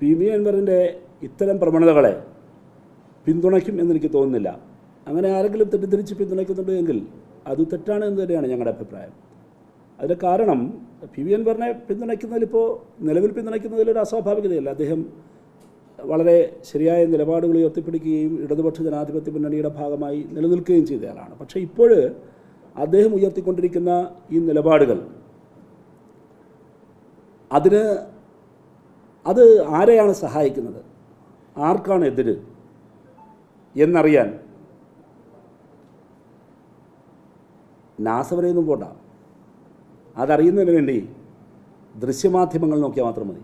P V അൻവറിന്റെ ഇത്തരം പ്രവണതകളെ പിന്തുണയ്ക്കും എന്നെനിക്ക് തോന്നുന്നില്ല. അങ്ങനെ ആരെങ്കിലും തെറ്റിദ്ധരിച്ച് പിന്തുണയ്ക്കുന്നുണ്ട് എങ്കിൽ അത് തെറ്റാണ് എന്ന് തന്നെയാണ് ഞങ്ങളുടെ അഭിപ്രായം. അതിന്റെ കാരണം പി വി അൻവറിനെ പിന്തുണയ്ക്കുന്നതിലിപ്പോൾ നിലവിൽ പിന്തുണയ്ക്കുന്നതിലൊരു അസ്വാഭാവികതയല്ല. അദ്ദേഹം വളരെ ശരിയായ നിലപാടുകൾ ഉയർത്തിപ്പിടിക്കുകയും ഇടതുപക്ഷ ജനാധിപത്യ മുന്നണിയുടെ ഭാഗമായി നിലനിൽക്കുകയും ചെയ്തയാളാണ് പക്ഷേ ഇപ്പോൾ അദ്ദേഹം ഉയർത്തിക്കൊണ്ടിരിക്കുന്ന ഈ നിലപാടുകൾ അതിന് അത് ആരെയാണ് സഹായിക്കുന്നത്? ആർക്കാണ് എതിര്? എന്നറിയാൻ നാസ വരെയൊന്നും പോണ്ട. അതറിയുന്നതിന് വേണ്ടി ദൃശ്യമാധ്യമങ്ങൾ നോക്കിയാൽ മാത്രം മതി.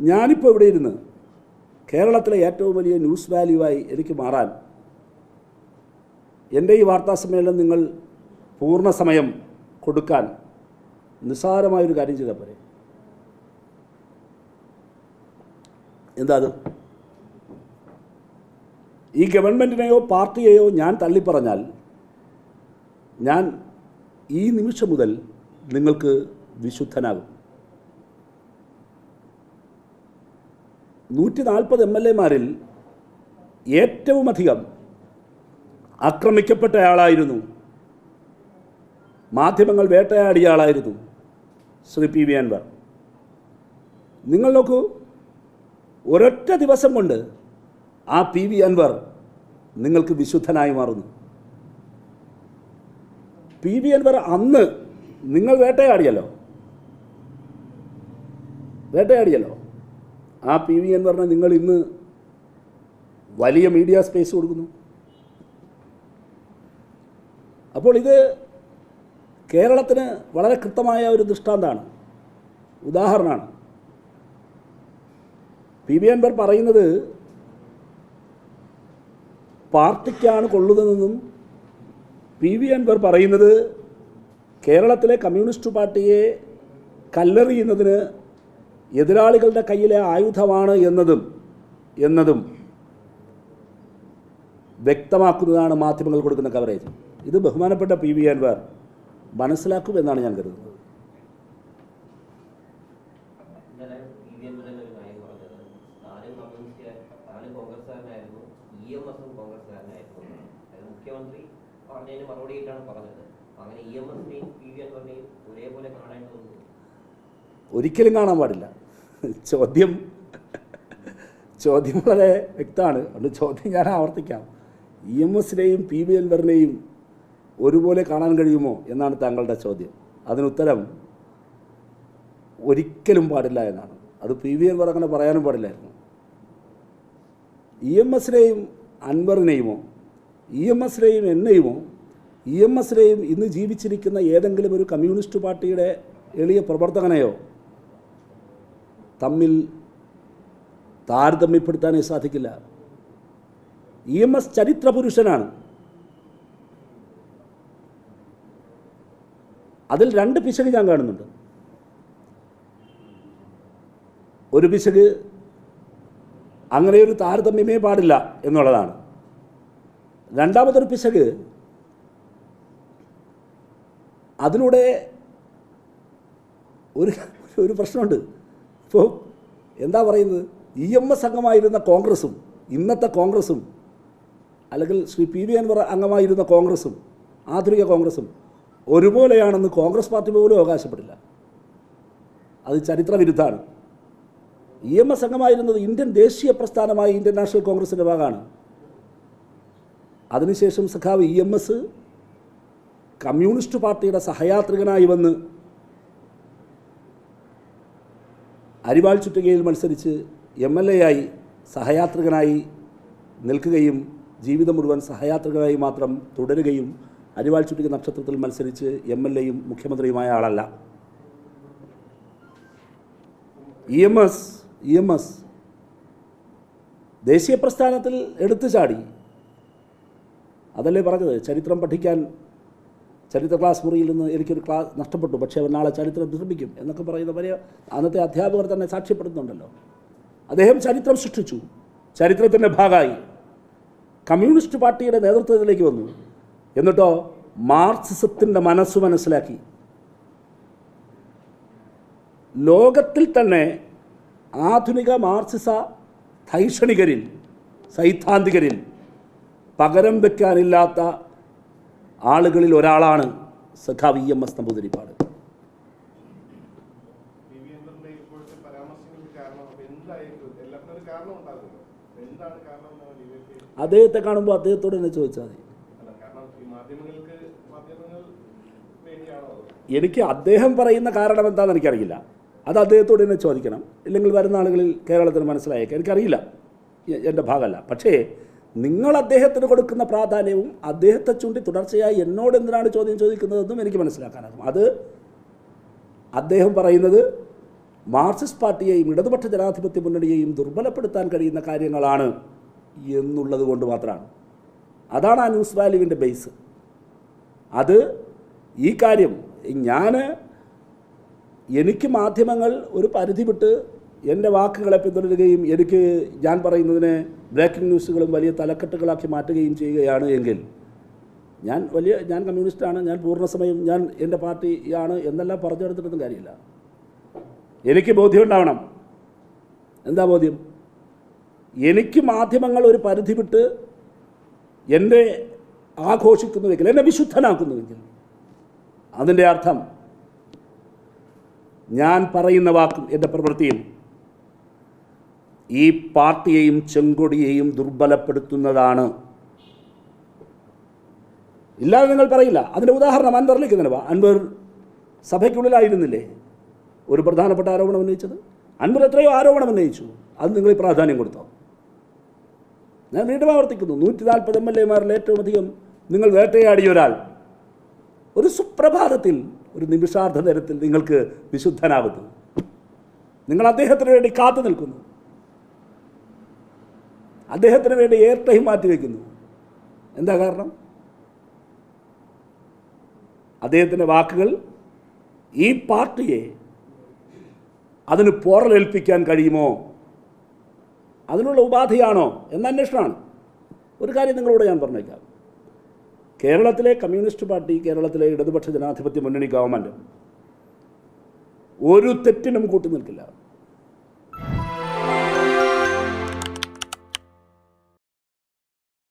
ഞാനിപ്പോൾ ഇവിടെ ഇരുന്ന് കേരളത്തിലെ ഏറ്റവും വലിയ ന്യൂസ് വാല്യൂവായി എനിക്ക് മാറാൻ എന്റെ ഈ വാർത്താ സമ്മേളനം നിങ്ങൾ പൂർണ സമയം കൊടുക്കാൻ നിസ്സാരമായൊരു കാര്യം ചെയ്താൽ പോരെ. എന്താ അത് ഈ ഗവൺമെന്റിനെയോ പാർട്ടിയെയോ ഞാൻ തള്ളിപ്പറഞ്ഞാൽ ഞാൻ ഈ നിമിഷം മുതൽ നിങ്ങൾക്ക് വിശുദ്ധനാകും. നൂറ്റി നാൽപ്പത് എം എൽ എമാരിൽ ഏറ്റവുമധികം ആക്രമിക്കപ്പെട്ടയാളായിരുന്നു. മാധ്യമങ്ങൾ വേട്ടയാടിയ ആളായിരുന്നു ശ്രീ പി വി അൻവർ. നിങ്ങൾ നോക്കൂ ഒരൊറ്റ ദിവസം കൊണ്ട് ആ പി വി അൻവർ നിങ്ങൾക്ക് വിശുദ്ധനായി മാറുന്നു. പി വി അൻവർ അന്ന് നിങ്ങൾ വേട്ടയാടിയല്ലോ. വേട്ടയാടിയല്ലോ. ആ പി വി അൻവറിനെ നിങ്ങൾ ഇന്ന് വലിയ മീഡിയ സ്പേസ് കൊടുക്കുന്നു. അപ്പോൾ ഇത് കേരളത്തിന് വളരെ കൃത്യമായ ഒരു ദൃഷ്ടാന്തമാണ് ഉദാഹരണമാണ്. പി ബി അൻവർ പറയുന്നത് പാർട്ടിക്കാണ് കൊള്ളുന്നതെന്നും പി വി അൻവർ പറയുന്നത് കേരളത്തിലെ കമ്മ്യൂണിസ്റ്റ് പാർട്ടിയെ കല്ലെറിയുന്നതിന് എതിരാളികളുടെ കയ്യിലെ ആയുധമാണ് എന്നതും എന്നതും വ്യക്തമാക്കുന്നതാണ് മാധ്യമങ്ങൾ കൊടുക്കുന്ന കവറേജ് ഇത് ബഹുമാനപ്പെട്ട പി വി അൻവർ മനസ്സിലാക്കുമെന്നാണ് ഞാൻ കരുതുന്നത് ഇന്നലെ പി വി എൻവർ ഒരു കാര്യം പറഞ്ഞത് താനും കമ്മ്യൂണിസ്റ്റ് താനും കോൺഗ്രസ്സുകാരനായിരുന്നു ഇ എം എസും കോൺഗ്രസ്സുകാരനായിരുന്നു അത് മുഖ്യമന്ത്രി പറഞ്ഞതിന് മറുപടിയിട്ടാണ് പറഞ്ഞത്. അങ്ങനെ ഇ എം എസിനെയും പി വി എൻവറിനെയും ഒരേപോലെ കാണേണ്ടതുണ്ട് ഒരിക്കലും കാണാൻ പാടില്ല. ചോദ്യം ചോദ്യം വളരെ വ്യക്തമാണ്. അതുകൊണ്ട് ചോദ്യം ഞാൻ ആവർത്തിക്കാം. ഇ എം എസിനെയും പി വി എൽവറിനെയും ഒരുപോലെ കാണാൻ കഴിയുമോ എന്നാണ് താങ്കളുടെ ചോദ്യം. അതിനുത്തരം ഒരിക്കലും പാടില്ല എന്നാണ്. അത് പി വി എൽവർ അങ്ങനെ പറയാനും പാടില്ലായിരുന്നു. ഇ എം എസിനെയും അൻവറിനെയുമോ ഇ എം എസിനെയും എന്നെയുമോ ഇ എം എസിലെയും ഇന്ന് ജീവിച്ചിരിക്കുന്ന ഏതെങ്കിലും ഒരു കമ്മ്യൂണിസ്റ്റ് പാർട്ടിയുടെ എളിയ പ്രവർത്തകനെയോ തമ്മിൽ താരതമ്യപ്പെടുത്താനേ സാധിക്കില്ല. ഇ എം എസ് ചരിത്ര പുരുഷനാണ് അതിൽ രണ്ട് പിശക് ഞാൻ കാണുന്നുണ്ട്. ഒരു പിശക് അങ്ങനെ ഒരു താരതമ്യമേ പാടില്ല എന്നുള്ളതാണ്. രണ്ടാമതൊരു പിശക്. അതിലൂടെ ഒരു ഒരു പ്രശ്നമുണ്ട്. ഇപ്പോൾ എന്താ പറയുന്നത്? ഇ എം എസ് അംഗമായിരുന്ന കോൺഗ്രസും ഇന്നത്തെ കോൺഗ്രസും അല്ലെങ്കിൽ ശ്രീ പി വി അൻവർ അംഗമായിരുന്ന കോൺഗ്രസും ആധുനിക കോൺഗ്രസും ഒരുപോലെയാണെന്ന് കോൺഗ്രസ് പാർട്ടി പോലും അവകാശപ്പെടില്ല. അത് ചരിത്രവിരുദ്ധമാണ് ഇ എം എസ് അംഗമായിരുന്നത് ഇന്ത്യൻ ദേശീയ പ്രസ്ഥാനമായ ഇന്ത്യൻ നാഷണൽ കോൺഗ്രസിന്റെ ഭാഗമാണ്. അതിനുശേഷം സഖാവ് ഇ എം എസ് കമ്മ്യൂണിസ്റ്റ് പാർട്ടിയുടെ സഹയാത്രികനായി വന്ന് അരിവാൾ ചുറ്റുകയിൽ മത്സരിച്ച് എം എൽ എ ആയി സഹയാത്രികനായി നിൽക്കുകയും ജീവിതം മുഴുവൻ സഹയാത്രികനായി മാത്രം തുടരുകയും അരിവാൾ ചുറ്റിക നക്ഷത്രത്തിൽ മത്സരിച്ച് എം എൽ എയും മുഖ്യമന്ത്രിയുമായ ആളല്ല. E M S E M S ദേശീയ പ്രസ്ഥാനത്തിൽ എടുത്തു ചാടി. അതല്ലേ പറഞ്ഞത്? ചരിത്രം പഠിക്കാൻ ചരിത്ര ക്ലാസ് മുറിയിൽ നിന്ന് എനിക്കൊരു ക്ലാസ് നഷ്ടപ്പെട്ടു. പക്ഷേ അവൻ നാളെ ചരിത്രം നിർമ്മിക്കും എന്നൊക്കെ പറയുന്ന വലിയ അന്നത്തെ അധ്യാപകർ തന്നെ സാക്ഷ്യപ്പെടുന്നുണ്ടല്ലോ അദ്ദേഹം ചരിത്രം സൃഷ്ടിച്ചു. ചരിത്രത്തിന്റെ ഭാഗമായി. കമ്മ്യൂണിസ്റ്റ് പാർട്ടിയുടെ നേതൃത്വത്തിലേക്ക് വന്നു. എന്നിട്ടോ മാർക്സിസത്തിന്റെ മനസ്സ് മനസ്സിലാക്കി. ലോകത്തിൽ തന്നെ ആധുനിക മാർക്സിസ ധൈഷണികരിൽ സൈദ്ധാന്തികരിൽ പകരം വെക്കാനില്ലാത്ത ആളുകളിൽ ഒരാളാണ് സഖാവ് E M S Namboodiripad. V അദ്ദേഹത്തെ കാണുമ്പോൾ അദ്ദേഹത്തോട് തന്നെ ചോദിച്ചാൽ മതി. എനിക്ക് അദ്ദേഹം പറയുന്ന കാരണം എന്താണെന്ന് എനിക്കറിയില്ല. അത് അദ്ദേഹത്തോട് തന്നെ ചോദിക്കണം. ഇല്ലെങ്കിൽ വരുന്ന ആളുകളിൽ കേരളത്തിന് മനസ്സിലായേക്കാം. എനിക്കറിയില്ല. എന്റെ ഭാഗമല്ല. പക്ഷേ നിങ്ങൾ അദ്ദേഹത്തിന് കൊടുക്കുന്ന പ്രാധാന്യവും അദ്ദേഹത്തെ ചൂണ്ടി തുടർച്ചയായി എന്നോട് എന്തിനാണ് ചോദ്യം ചോദിക്കുന്നതെന്നും എനിക്ക് മനസ്സിലാക്കാനാകും. അത് അദ്ദേഹം പറയുന്നത് മാർക്സിസ്റ്റ് പാർട്ടിയെയും ഇടതുപക്ഷ ജനാധിപത്യ മുന്നണിയെയും ദുർബലപ്പെടുത്താൻ കഴിയുന്ന കാര്യങ്ങളാണ് എന്നുള്ളത് കൊണ്ട് മാത്രമാണ്. അതാണ് ആ ന്യൂസ് വാല്യൂവിന്റെ ബേസ്. അത് ഈ കാര്യം ഞാൻ എനിക്ക് മാധ്യമങ്ങൾ ഒരു പരിധി വിട്ട് എന്റെ വാക്കുകളെ പിന്തുടരുകയും എനിക്ക് ഞാൻ പറയുന്നതിനെ ബ്രേക്കിംഗ് ന്യൂസുകളും വലിയ തലക്കെട്ടുകളാക്കി മാറ്റുകയും ചെയ്യുകയാണ് എങ്കിൽ ഞാൻ വലിയ ഞാൻ കമ്മ്യൂണിസ്റ്റാണ് ഞാൻ പൂർണസമയം ഞാൻ എന്റെ പാർട്ടിയാണ് എന്നെല്ലാം പറഞ്ഞെടുത്തിട്ടൊന്നും കാര്യമില്ല. എനിക്ക് ബോധ്യം ഉണ്ടാവണം. എന്താ ബോധ്യം? എനിക്ക് മാധ്യമങ്ങൾ ഒരു പരിധി വിട്ട് എന്നെ ആഘോഷിക്കുന്നുവെങ്കിൽ എന്നെ വിശുദ്ധനാക്കുന്നുവെങ്കിൽ അതിന്റെ അർത്ഥം ഞാൻ പറയുന്ന വാക്കും എന്റെ പ്രവൃത്തിയും ഈ പാർട്ടിയെയും ചെങ്കൊടിയെയും ദുർബലപ്പെടുത്തുന്നതാണ്. ഇല്ലാതെ നിങ്ങൾ പറയില്ല. അതിന്റെ ഉദാഹരണം അൻവറിലേക്ക് തന്നെ അൻവർ സഭയ്ക്കുള്ളിലായിരുന്നില്ലേ? ഒരു പ്രധാനപ്പെട്ട ആരോപണം ഉന്നയിച്ചത്? അൻവർ എത്രയോ ആരോപണം ഉന്നയിച്ചു. അത് നിങ്ങൾ പ്രാധാന്യം കൊടുത്തോ? ഞാൻ വീണ്ടും ആവർത്തിക്കുന്നു. നൂറ്റി നാൽപ്പത് എം എൽ എമാരിൽ ഏറ്റവും അധികം നിങ്ങൾ വേട്ടയാടിയ ഒരാൾ. ഒരു സുപ്രഭാതത്തിൽ ഒരു നിമിഷാർദ്ധ നേരത്തിൽ നിങ്ങൾക്ക് വിശുദ്ധനാകുന്നു നിങ്ങൾ അദ്ദേഹത്തിന് വേണ്ടി കാത്തു നിൽക്കുന്നു. അദ്ദേഹത്തിന് വേണ്ടി എയർ ടൈം മാറ്റിവെക്കുന്നു എന്താ കാരണം? അദ്ദേഹത്തിന്റെ വാക്കുകൾ ഈ പാർട്ടിയെ അതിന് പോറലേൽപ്പിക്കാൻ കഴിയുമോ? അതിനുള്ള ഉപാധിയാണോ എന്ന അന്വേഷണമാണ്. ഒരു കാര്യം നിങ്ങളോട് ഞാൻ പറഞ്ഞേക്കാം. കേരളത്തിലെ കമ്മ്യൂണിസ്റ്റ് പാർട്ടി കേരളത്തിലെ ഇടതുപക്ഷ ജനാധിപത്യ മുന്നണി ഗവൺമെന്റ് ഒരു തെറ്റിനും കൂട്ടു നിൽക്കില്ല.